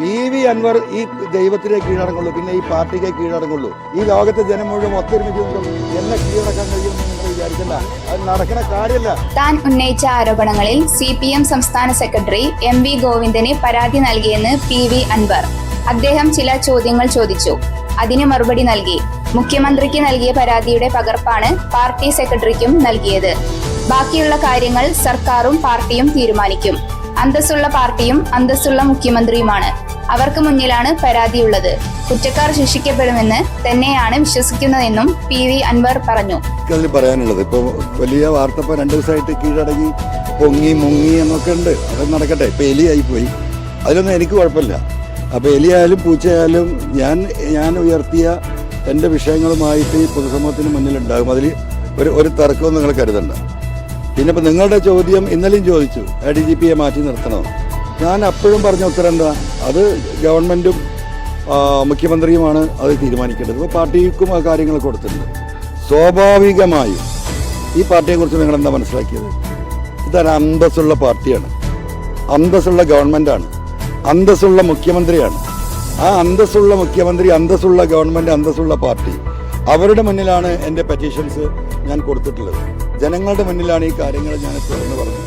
P V Anwar ഈ ദൈവത്തിലെ കീഴടങ്ങുള്ളൂ പിന്നെ ഈ പാർട്ടിക്ക് കീഴടങ്ങുള്ളൂ. ഈ ലോകത്തെ ജനം മുഴുവൻ ഒത്തൊരുമിച്ച് എന്നെ കീഴടക്കാൻ കഴിയുമെന്ന് വിചാരിക്കണ്ട. അത് നടക്കുന്ന കാര്യമല്ല. താൻ ഉന്നയിച്ച ആരോപണങ്ങളിൽ സി പി എം സംസ്ഥാന സെക്രട്ടറി എം വി ഗോവിന്ദന് പരാതി നൽകിയെന്ന് പി വി അൻവർ. അദ്ദേഹം ചില ചോദ്യങ്ങൾ ചോദിച്ചു. അതിന് മറുപടി നൽകി. മുഖ്യമന്ത്രിക്ക് നൽകിയ പരാതിയുടെ പകർപ്പാണ് പാർട്ടി സെക്രട്ടറിക്കും നൽകിയത്. ബാക്കിയുള്ള കാര്യങ്ങൾ സർക്കാരും പാർട്ടിയും തീരുമാനിക്കും. അന്തസ്സുള്ള പാർട്ടിയും അന്തസ്സുള്ള മുഖ്യമന്ത്രിയുമാണ്. അവർക്ക് മുന്നിലാണ് പരാതിയുള്ളത്. കുറ്റക്കാർ ശിക്ഷിക്കപ്പെടുമെന്ന് തന്നെയാണ് വിശ്വസിക്കുന്നതെന്നും പി വി അൻവർ പറഞ്ഞു. പറയാനുള്ളത് ഇപ്പോൾ വലിയ വാർത്ത ഇപ്പോൾ രണ്ട് ദിവസമായിട്ട് കീഴടങ്ങി പൊങ്ങി മുങ്ങി എന്നൊക്കെ ഉണ്ട്. അത് നടക്കട്ടെ. ഇപ്പോൾ എലിയായി പോയി അതിലൊന്നും എനിക്ക് കുഴപ്പമില്ല. അപ്പോൾ എലിയായാലും പൂച്ചയായാലും ഞാൻ ഞാൻ ഉയർത്തിയ എന്റെ വിഷയങ്ങളുമായിട്ട് ഈ പൊതുസമൂഹത്തിന് മുന്നിലുണ്ടാകും. അതിൽ ഒരു ഒരു തർക്കവും നിങ്ങൾ കരുതണ്ട. പിന്നെ ഇപ്പം നിങ്ങളുടെ ചോദ്യം ഇന്നലെയും ചോദിച്ചു. ഡി ജി പിയെ മാറ്റി നിർത്തണോ? ഞാൻ അപ്പോഴും പറഞ്ഞ ഉത്തരം എന്താ? അത് ഗവൺമെന്റും മുഖ്യമന്ത്രിയുമാണ് അത് തീരുമാനിക്കേണ്ടത്. ഇപ്പോൾ പാർട്ടിക്കും ആ കാര്യങ്ങൾ കൊടുത്തിട്ടുണ്ട്. സ്വാഭാവികമായും ഈ പാർട്ടിയെക്കുറിച്ച് നിങ്ങൾ എന്താ മനസ്സിലാക്കിയത്? ഇതൊരു അന്തസ്സുള്ള പാർട്ടിയാണ്. അന്തസ്സുള്ള ഗവൺമെന്റാണ് അന്തസ്സുള്ള മുഖ്യമന്ത്രിയാണ്. ആ അന്തസ്സുള്ള മുഖ്യമന്ത്രി അന്തസ്സുള്ള ഗവൺമെന്റ് അന്തസ്സുള്ള പാർട്ടി അവരുടെ മുന്നിലാണ് എന്റെ പെറ്റീഷൻസ് ഞാൻ കൊടുത്തിട്ടുള്ളത്. ജനങ്ങളുടെ മുന്നിലാണ് ഈ കാര്യങ്ങൾ ഞാൻ തുറന്നു പറഞ്ഞത്.